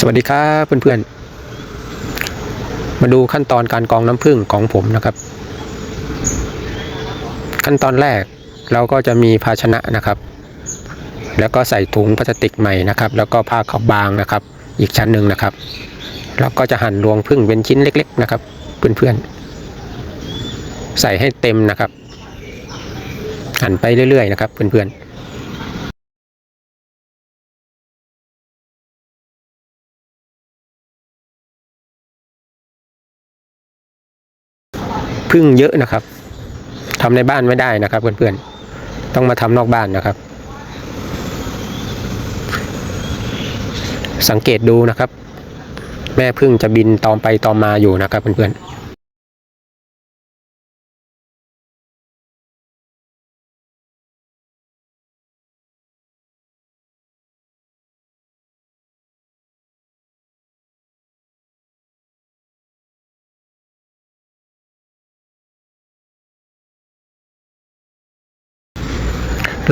สวัสดีครับเพื่อนๆ มาดูขั้นตอนการกองน้ำผึ้งของผมนะครับ ขั้นตอนแรกเราก็จะมีภาชนะนะครับ แล้วก็ใส่ถุงพลาสติกใหม่นะครับ แล้วก็ผ้าขาวบางนะครับ อีกชั้นหนึ่งนะครับ แล้วก็จะหั่นรวงผึ้งเป็นชิ้นเล็ก ๆ นะครับ เพื่อนๆ ใส่ให้เต็มนะครับ หั่นไปเรื่อยๆนะครับ เพื่อนๆ พึ่งเยอะนะครับทำในบ้านไม่ได้นะครับเพื่อนๆต้องมาทำนอกบ้านนะครับ สังเกตดูนะครับ แม่พึ่งจะบินตอมไปตอมมาอยู่นะครับเพื่อนๆ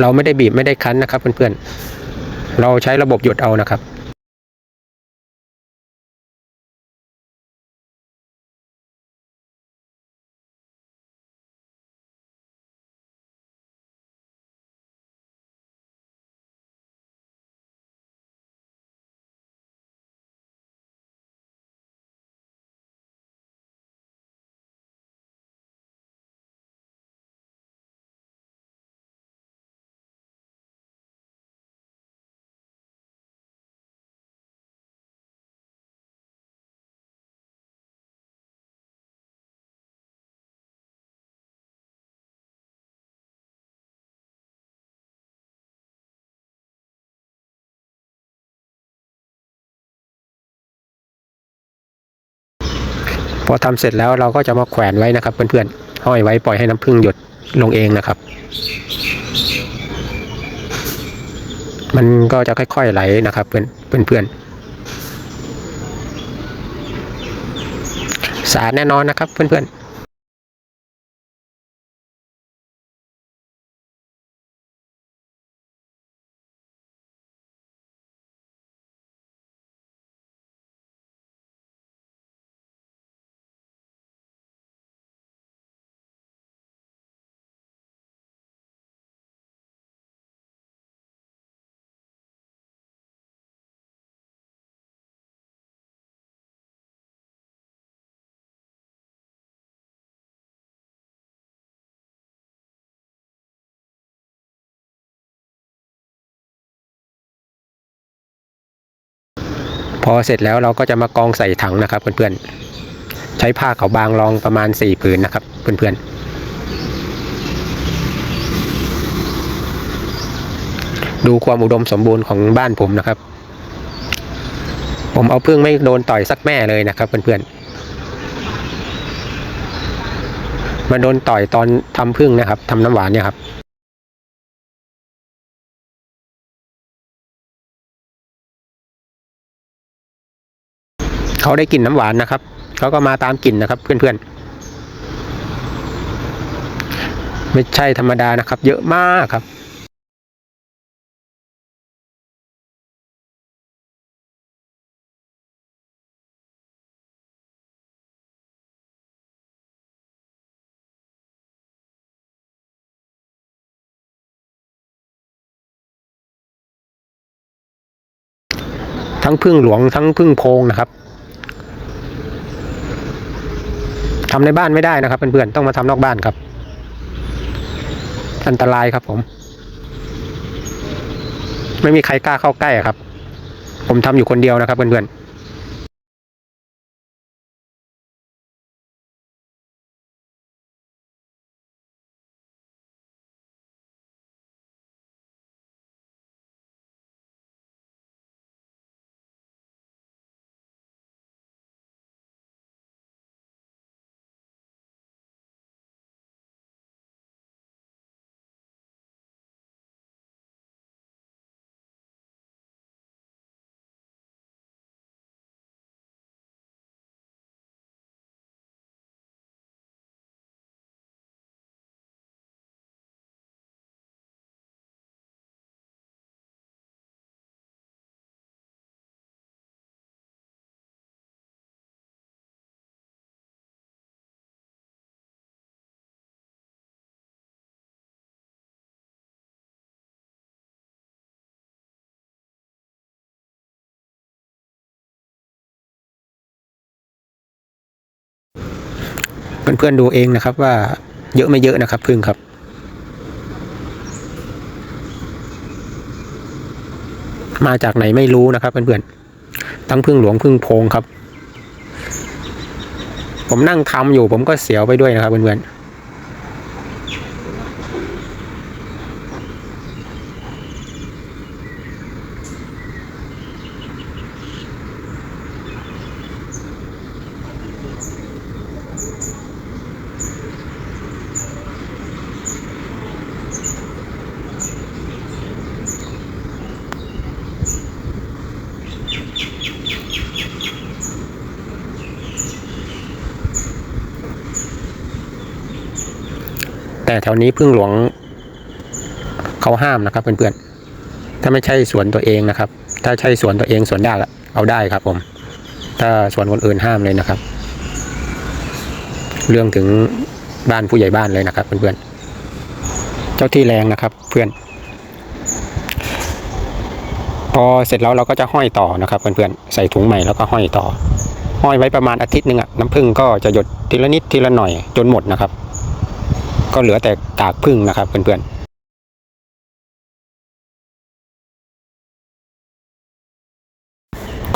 เราไม่ได้บีบไม่ได้คั้นนะครับเพื่อนๆเราใช้ระบบหยดเอานะครับ พอทำเสร็จแล้วเราก็จะมาแขวนไว้นะครับเพื่อนๆห้อยไว้ปล่อยให้น้ำพึ่งหยดลงเองนะครับ มันก็จะค่อยๆไหลนะครับ เพื่อนเพื่อนสะอาดแน่นอนนะครับ เพื่อนๆ พอเสร็จแล้วเราก็จะมากองใส่ถังนะครับ เพื่อนๆ ใช้ผ้าขาวบางรองประมาณสี่ผืนนะครับ เพื่อนๆดูความอุดมสมบูรณ์ของบ้านผมนะครับ ผมเอาพึ่งไม่โดนต่อยสักแม่เลยนะครับเพื่อนๆ มาโดนต่อยตอนทำพึ่งนะครับทำน้ำหวานเนี่ยครับ เขาได้กลิ่นน้ำหวานนะครับ เขาก็มาตามกลิ่นนะครับ เพื่อนๆ ไม่ใช่ธรรมดานะครับ เยอะมากครับทั้งพึ่งหลวงทั้งพึ่งโพงนะครับ ทำในบ้านไม่ได้นะครับเพื่อนๆต้องมาทำนอกบ้านครับ อันตรายครับผม ไม่มีใครกล้าเข้าใกล้ครับ ผมทำอยู่คนเดียวนะครับเพื่อนๆ เพื่อนๆดูเองนะครับว่าเยอะไม่เยอะนะครับพึ่งครับมาจากไหนไม่รู้นะครับเพื่อนๆ ทั้งพึ่งหลวงพึ่งโพงครับ ผมนั่งทำอยู่ผมก็เสียวไปด้วยนะครับเพื่อนๆ แต่แถวนี้พึ่งหลวงเขาห้ามนะครับเพื่อนๆ ถ้าไม่ใช่สวนตัวเองนะครับ ถ้าใช่สวนตัวเองสวนยากอะเอาได้ครับผม ถ้าสวนคนอื่นห้ามเลยนะครับ เรื่องถึงบ้านผู้ใหญ่บ้านเลยนะครับเพื่อนๆ เจ้าที่แรงนะครับ เพื่อน พอเสร็จแล้วเราก็จะห้อยต่อนะครับเพื่อนๆ ใส่ถุงใหม่แล้วก็ห้อยต่อ ห้อยไว้ประมาณอาทิตย์หนึ่งอะน้ำผึ้งก็จะหยดทีละนิดทีละหน่อยจนหมดนะครับ ก็เหลือแต่กากพึ่งนะครับเพื่อนๆ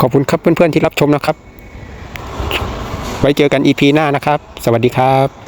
ขอบคุณครับเพื่อนๆที่รับชมนะครับ ไว้เจอกัน EP หน้านะครับ สวัสดีครับ